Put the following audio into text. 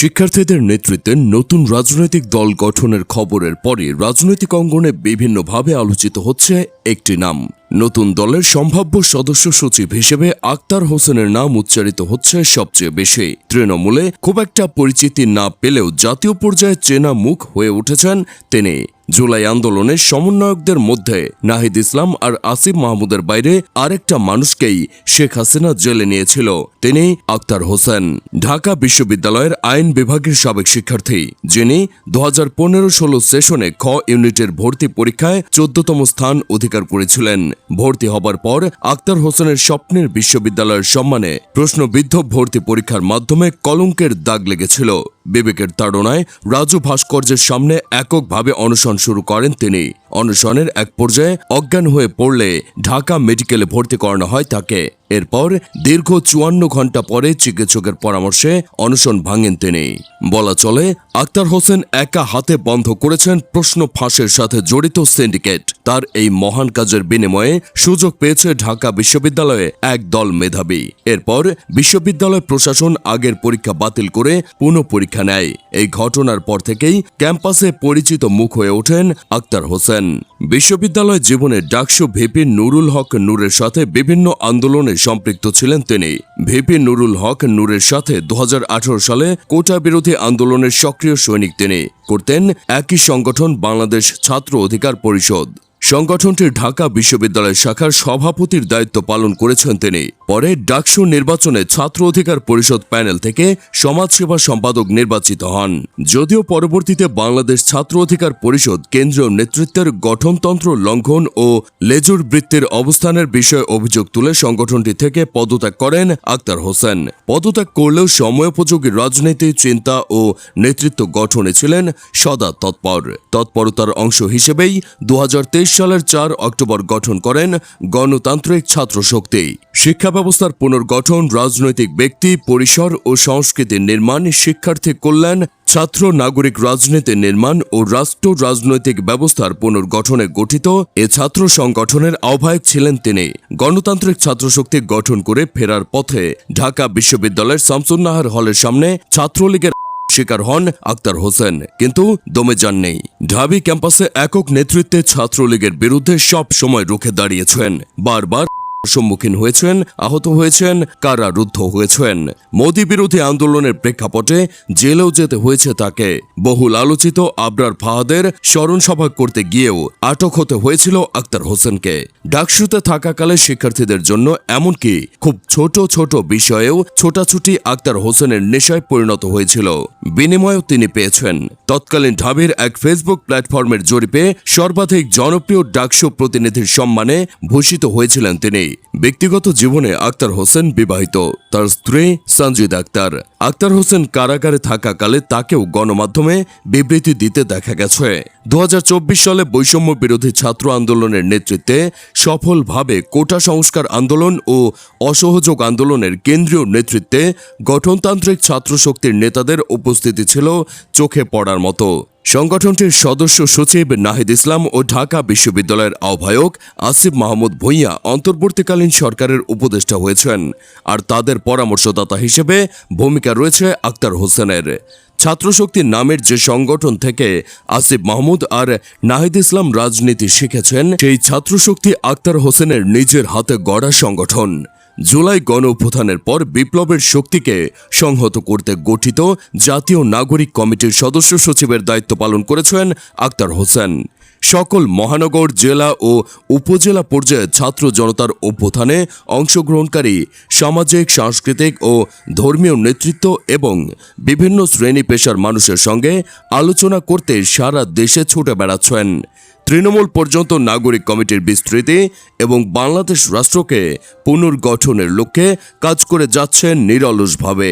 শিক্ষার্থীদের নেতৃত্বে নতুন রাজনৈতিক দল গঠনের খবরের পরে রাজনৈতিক অঙ্গনে বিভিন্নভাবে আলোচিত হচ্ছে একটি নাম। নতুন দলের সম্ভাব্য সদস্য সচিব হিসেবে আক্তার হোসেনের নাম উচ্চারিত হচ্ছে সবচেয়ে বেশি। তৃণমূলে খুব একটা পরিচিতি না পেলেও জাতীয় পর্যায়ে চেনা মুখ হয়ে উঠেছেন তিনি। জুলাই আন্দোলনের সমন্বয়কদের মধ্যে নাহিদ ইসলাম আর আসিফ মাহমুদের বাইরে আরেকটা মানুষকেই শেখ হাসিনা জেলে নিয়েছিল। তিনি আক্তার হোসেন। ঢাকা বিশ্ববিদ্যালয়ের আইন বিভাগের সাবেক শিক্ষার্থী, যিনি দু হাজার পনেরো ষোলো সেশনে খ ইউনিটের ভর্তি পরীক্ষায় চোদ্দতম স্থান অধিকার করেছিলেন। ভর্তি হবার পর আক্তার হোসেনের স্বপ্নের বিশ্ববিদ্যালয়ের সম্মানে প্রশ্নবিদ্ধ ভর্তি পরীক্ষার মাধ্যমে কলঙ্কের দাগ লেগেছিল। বিবেকের তাড়নায় রাজু ভাস্কর্যের সামনে এককভাবে অনশন শুরু করেন তিনি। অনশনের এক পর্যায়ে অজ্ঞান হয়ে পড়লে ঢাকা মেডিকেলে ভর্তি করানো হয় তাকে। এরপর দীর্ঘ চুয়ান্ন ঘণ্টা পরে চিকিৎসকের পরামর্শে অনশন ভাঙেন তিনি। বলা চলে, আক্তার হোসেন একা হাতে বন্ধ করেছেন প্রশ্ন ফাঁসের সাথে জড়িত সিন্ডিকেট। তার এই মহান কাজের বিনিময়ে সুযোগ পেয়েছে ঢাকা বিশ্ববিদ্যালয়ে এক দল মেধাবী। এরপর বিশ্ববিদ্যালয় প্রশাসন আগের পরীক্ষা বাতিল করে পুনঃ পরীক্ষা নেয়। এই ঘটনার পর থেকেই ক্যাম্পাসে পরিচিত মুখ হয়ে ওঠেন আক্তার হোসেন। বিশ্ববিদ্যালয় জীবনে ডাকসু ভিপি নুরুল হক নূরের সাথে বিভিন্ন আন্দোলনে সম্পৃক্ত ছিলেন তিনি। ভিপি নুরুল হক নূরের সাথে দু হাজার আঠেরো সালে কোটা বিরোধী আন্দোলনের সক্রিয় সৈনিক তিনি। করতেন একই সংগঠন বাংলাদেশ ছাত্র অধিকার পরিষদ। সংগঠনটির ঢাকা বিশ্ববিদ্যালয় শাখার সভাপতির দায়িত্ব পালন করেছেন তিনি। পরে ডাকসু নির্বাচনে ছাত্র অধিকার পরিষদ প্যানেল থেকে সমাজসেবা সম্পাদক নির্বাচিত হন। যদিও পরবর্তীতে বাংলাদেশ ছাত্র অধিকার পরিষদ কেন্দ্রীয় নেতৃত্বের গঠনতন্ত্র লঙ্ঘন ও লেজুর বৃত্তির অবস্থানের বিষয়ে অভিযোগ তুলে সংগঠনটি থেকে পদত্যাগ করেন আক্তার হোসেন। পদত্যাগ করলেও সময়োপযোগী রাজনীতি, চিন্তা ও নেতৃত্ব গঠনে ছিলেন সদা তৎপর। তৎপরতার অংশ হিসেবেই দু সালের চার অক্টোবর গঠন করেন গণতান্ত্রিক ছাত্র শক্তি। শিক্ষা ব্যবস্থার পুনর্গঠন, রাজনৈতিক ব্যক্তি, পরিসর ও সংস্কৃতির নির্মাণ, শিক্ষার্থী কল্যাণ, ছাত্র নাগরিক রাজনীতি নির্মাণ ও রাষ্ট্র রাজনৈতিক ব্যবস্থার পুনর্গঠনে গঠিত এ ছাত্র সংগঠনের আহ্বায়ক ছিলেন তিনি। গণতান্ত্রিক ছাত্র শক্তি গঠন করে ফেরার পথে ঢাকা বিশ্ববিদ্যালয়ের শামসুন্নাহার হলের সামনে ছাত্রলীগের শিকার হন আক্তার হোসেন, কিন্তু দমে যান নেই ঢাবি ক্যাম্পাসে একক নেতৃত্বে ছাত্রলীগের বিরুদ্ধে সব সময় রুখে দাঁড়িয়েছেন। বারবার সম্মুখীন হয়েছেন, আহত হয়েছেন, কারারুদ্ধ হয়েছেন। মোদী বিরোধী আন্দোলনের প্রেক্ষাপটে জেলেও যেতে হয়েছে তাকে। বহুল আলোচিত আবরার ফাহাদের স্মরণসভা করতে গিয়েও আটক হতে হয়েছিল আক্তার হোসেনকে। ডাকসুতে থাকাকালে শিক্ষার্থীদের জন্য এমনকি খুব ছোট ছোট বিষয়েও ছোটাছুটি আক্তার হোসেনের নেশায় পরিণত হয়েছিল। বিনিময়েও তিনি পেয়েছেন। তৎকালীন ঢাবির এক ফেসবুক প্ল্যাটফর্মের জরিপে সর্বাধিক জনপ্রিয় ডাকসু প্রতিনিধির সম্মানে ভূষিত হয়েছিলেন তিনি। ব্যক্তিগত জীবনে আক্তার হোসেন বিবাহিত। তার স্ত্রী সঞ্জিদ আক্তার। আক্তার হোসেন কারাগারে থাকাকালে তাকেও গণমাধ্যমে বিবৃতি দিতে দেখা গেছে। দু হাজার চব্বিশ সালে বৈষম্য বিরোধী ছাত্র আন্দোলনের নেতৃত্বে সফলভাবে কোটা সংস্কার আন্দোলন ও অসহযোগ আন্দোলনের কেন্দ্রীয় নেতৃত্বে গঠনতান্ত্রিক ছাত্র শক্তির নেতাদের উপস্থিতি ছিল চোখে পড়ার মতো। সংগঠনটির সদস্য সচিব নাহিদ ইসলাম ও ঢাকা বিশ্ববিদ্যালয়ের আহ্বায়ক আসিফ মাহমুদ ভূঁইয়া অন্তর্বর্তীকালীন সরকারের উপদেষ্টা হয়েছেন, আর তাদের পরামর্শদাতা হিসেবে ভূমিকা রয়েছে আক্তার হোসেনের। ছাত্রশক্তি নামের যে সংগঠন থেকে আসিফ মাহমুদ আর নাহিদ ইসলাম রাজনীতি শিখেছেন, সেই ছাত্রশক্তি আক্তার হোসেনের নিজের হাতে গড়া সংগঠন। জুলাই গণ অভ্যুত্থানের পর বিপ্লবের শক্তিকে সংহত করতে গঠিত জাতীয় নাগরিক কমিটির সদস্য সচিবের দায়িত্ব পালন করেছেন আক্তার হোসেন। সকল মহানগর, জেলা ও উপজেলা পর্যায়ে ছাত্র জনতার অভ্যুত্থানে অংশগ্রহণকারী সামাজিক, সাংস্কৃতিক ও ধর্মীয় নেতৃত্ব এবং বিভিন্ন শ্রেণি পেশার মানুষের সঙ্গে আলোচনা করতে সারা দেশে ছুটে বেড়াচ্ছেন। তৃণমূল পর্যন্ত নাগরিক কমিটির বিস্তৃতি এবং বাংলাদেশ রাষ্ট্রকে পুনর্গঠনের লক্ষ্যে কাজ করে যাচ্ছেন নিরলসভাবে।